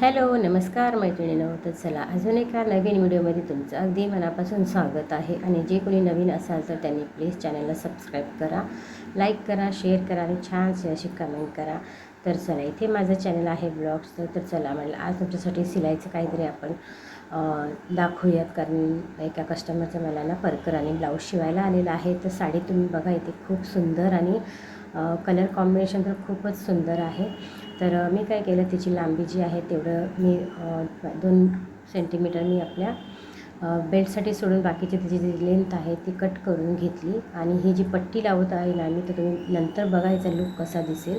Hello नमस्कार मैत्रिणीनो. तर चला अजून एका नवीन व्हिडिओमध्ये तुमचं अगदी मनापासून स्वागत आहे. आणि जे कोणी नवीन असाल तर त्यांनी प्लीज चॅनलला सबस्क्राईब करा लाईक करा शेअर करा आणि छानशी अशी कमेंट करा. तर चला इथे माझं चॅनल आहे ब्लॉग्स तर चला म्हणलं आज तुमच्यासाठी सिलाईचं काहीतरी आपण दाखवूयात. कारण एका कस्टमरचं मला ना परकर आणि ब्लाऊज शिवायला आलेलं आहे. तर साडी तुम्ही बघा इथे खूप सुंदर आणि कलर कॉम्बिनेशन तर खूपच सुंदर आहे. तर मी काय केलं त्याची लांबी जी आहे तेवढं मी दोन सेंटीमीटर मी आपल्या बेल्टसाठी सोडून बाकीची त्याची जी लेंथ आहे ती कट करून घेतली. आणि ही जी पट्टी लावत आहे ना मी तर तुम्ही नंतर बघायचा लुक कसा दिसेल.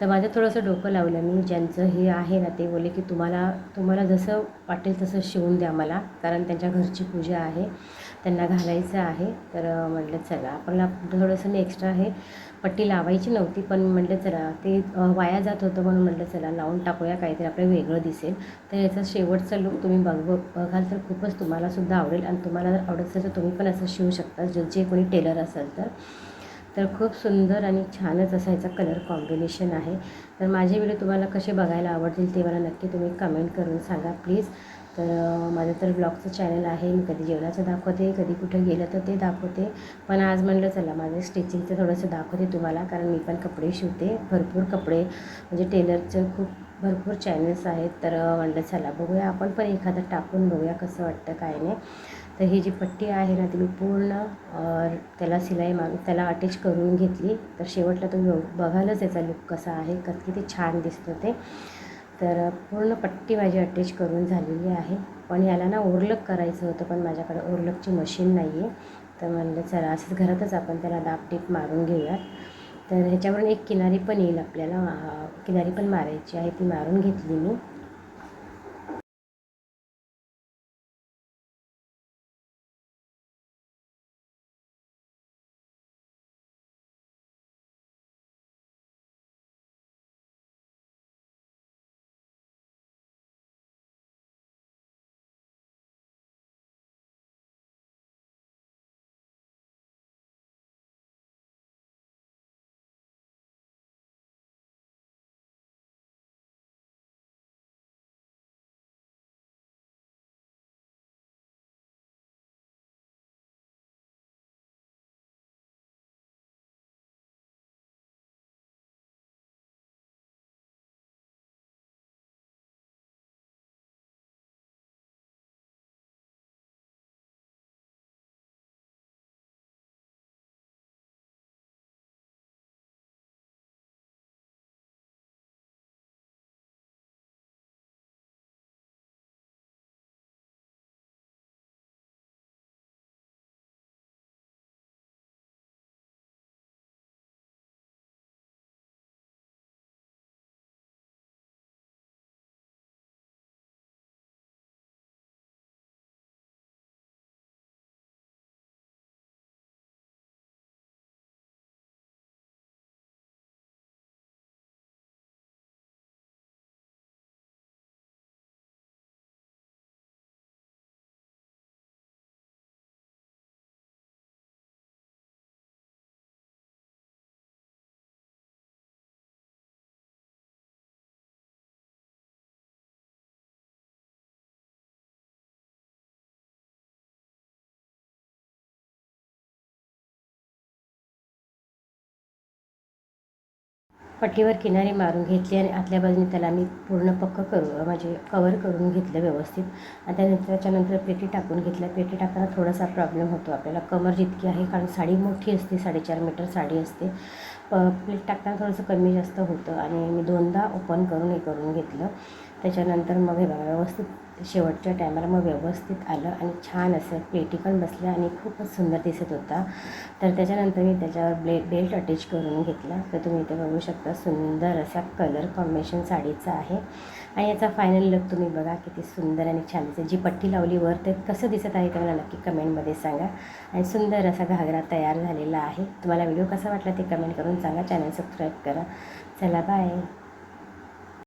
तर माझं थोडंसं डोकं लावलं मी ज्यांचं हे आहे ना ते बोलले की तुम्हाला तुम्हाला जसं वाटेल तसं शिवून द्या मला कारण त्यांच्या घरची पूजा आहे. त्यांना घालायचं आहे. तर म्हटलं चला आपल्याला थोडंसं एक्स्ट्रा हे पट्टी लावायची नव्हती पण म्हटलं चला ते वाया जात होतं म्हणून म्हटलं चला लावून टाकूया काहीतरी आपलं वेगळं दिसेल. तर याचा शेवटचा लुक तुम्ही बघ बघाल तर खूपच तुम्हालासुद्धा आवडेल आणि तुम्हाला जर आवडत असेल तर तुम्ही पण असं शिवू शकता जे जे कोणी टेलर असेल तर. तर खूप सुंदर आणि छानच असा याचा कलर कॉम्बिनेशन आहे. तर माझे व्हिडिओ तुम्हाला कसे बघायला आवडतील ते मला नक्की तुम्ही कमेंट करून सांगा प्लीज तर माझं तर ब्लॉगचं चॅनल आहे. मी कधी जेवणाचं दाखवते कधी कुठं गेलं तर ते दाखवते. पण आज म्हणलं चला माझं स्टिचिंगचं थोडंसं दाखवते तुम्हाला कारण मी पण कपडे शिवते. भरपूर कपडे म्हणजे टेलरचं खूप भरपूर चॅनल्स आहेत. तर म्हणलं चला बघूया. आपण पण एखादं टाकून बघूया कसं वाटतं काय नाही. तर ही जी पट्टी आहे ना ती मी पूर्ण त्याला सिलाई माग त्याला अटॅच करून घेतली. तर शेवटला तुम्ही बघालच याचा लुक कसा आहे कसं किती छान दिसतं ते. तर पूर्ण पट्टी माझी अटॅच करून झालेली आहे. पण याला ना ओरलक करायचं होतं पण माझ्याकडे ओरलकची मशीन नाही आहे तर म्हणलं चला असंच घरातच आपण त्याला दाब टीप मारून घेऊयात. तर ह्याच्यावरून एक किनारी पण येईल आपल्याला. किनारी पण मारायची आहे ती मारून घेतली मी. पट्टीवर किनारी मारून घेतली आणि आतल्या बाजूने त्याला मी पूर्ण पक्क करू म्हणजे कवर करून घेतलं व्यवस्थित. आणि त्यानंतर त्याच्यानंतर पेटी टाकून घेतल्या. पेटी टाकताना थोडासा प्रॉब्लेम होतो आपल्याला. कमर जितकी आहे कारण साडी मोठी असते साडेचार मीटर साडी असते. प प्लेट टाकताना थोडंसं कमी जास्त होतं आणि मी दोनदा ओपन करून हे करून घेतलं. त्याच्यानंतर मग हे बघा व्यवस्थित शेवटच्या टायमाला मग व्यवस्थित आलं आणि छान असं प्लेटी पण बसल्या आणि खूपच सुंदर दिसत होता. तर त्याच्यानंतर मी त्याच्यावर ब्ले बेल्ट अटॅच करून घेतला. तर तुम्ही इथे बघू शकता सुंदर असा कलर कॉम्बिनेशन साडीचा आहे. आणि याचा फायनल लुक तुम्ही बघा किती सुंदर आणि छान दिसत जी पट्टी लावली वर ते कसं दिसत आहे ते मला नक्की कमेंटमध्ये सांगा. आणि सुंदर असा घागरा तयार झालेला आहे. तुम्हाला व्हिडिओ कसा वाटला ते कमेंट करून सांगा. चॅनल सबस्क्राईब करा. चला बाय